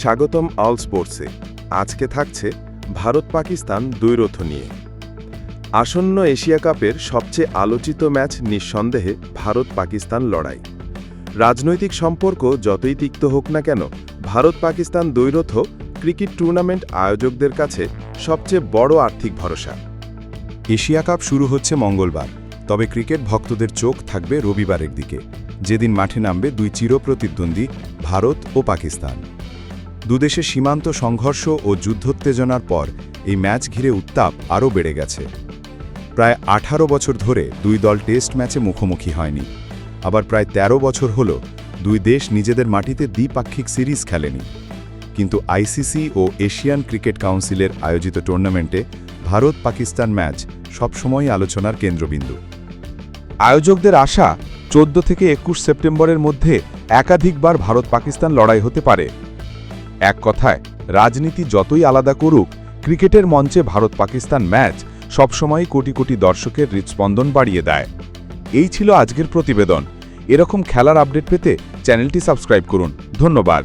স্বাগতম অল স্পোর্টসে। আজকে থাকছে ভারত পাকিস্তান দ্বৈরথ নিয়ে। আসন্ন এশিয়া কাপের সবচেয়ে আলোচিত ম্যাচ নিঃসন্দেহে ভারত পাকিস্তান লড়াই। রাজনৈতিক সম্পর্ক যতই তিক্ত হোক না কেন ভারত পাকিস্তান দ্বৈরথ ক্রিকেট টুর্নামেন্ট আয়োজকদের কাছে সবচেয়ে বড় আর্থিক ভরসা। এশিয়া কাপ শুরু হচ্ছে মঙ্গলবার, তবে ক্রিকেট ভক্তদের চোখ থাকবে রবিবারের দিকে। যেদিন মাঠে নামবে দুই চিরপ্রতিদ্বন্দ্বী ভারত ও পাকিস্তান। দুদেশের সীমান্ত সংঘর্ষ ও যুদ্ধোত্তেজনার পর এই ম্যাচ ঘিরে উত্তাপ আরও বেড়ে গেছে। প্রায় আঠারো বছর ধরে দুই দল টেস্ট ম্যাচে মুখোমুখি হয়নি। আবার প্রায় ১৩ বছর হল দুই দেশ নিজেদের মাটিতে দ্বিপাক্ষিক সিরিজ খেলেনি। কিন্তু আইসিসি ও এশিয়ান ক্রিকেট কাউন্সিলের আয়োজিত টুর্নামেন্টে ভারত পাকিস্তান ম্যাচ সবসময়ই আলোচনার কেন্দ্রবিন্দু। আয়োজকদের আশা, চোদ্দ থেকে একুশ সেপ্টেম্বরের মধ্যে একাধিকবার ভারত পাকিস্তান লড়াই হতে পারে। এক কথায়, রাজনীতি যতই আলাদা করুক, ক্রিকেটের মঞ্চে ভারত পাকিস্তান ম্যাচ সবসময়ই কোটি কোটি দর্শকের হৃদস্পন্দন বাড়িয়ে দেয়। এই ছিল আজকের প্রতিবেদন। এরকম খেলার আপডেট পেতে চ্যানেলটি সাবস্ক্রাইব করুন। ধন্যবাদ।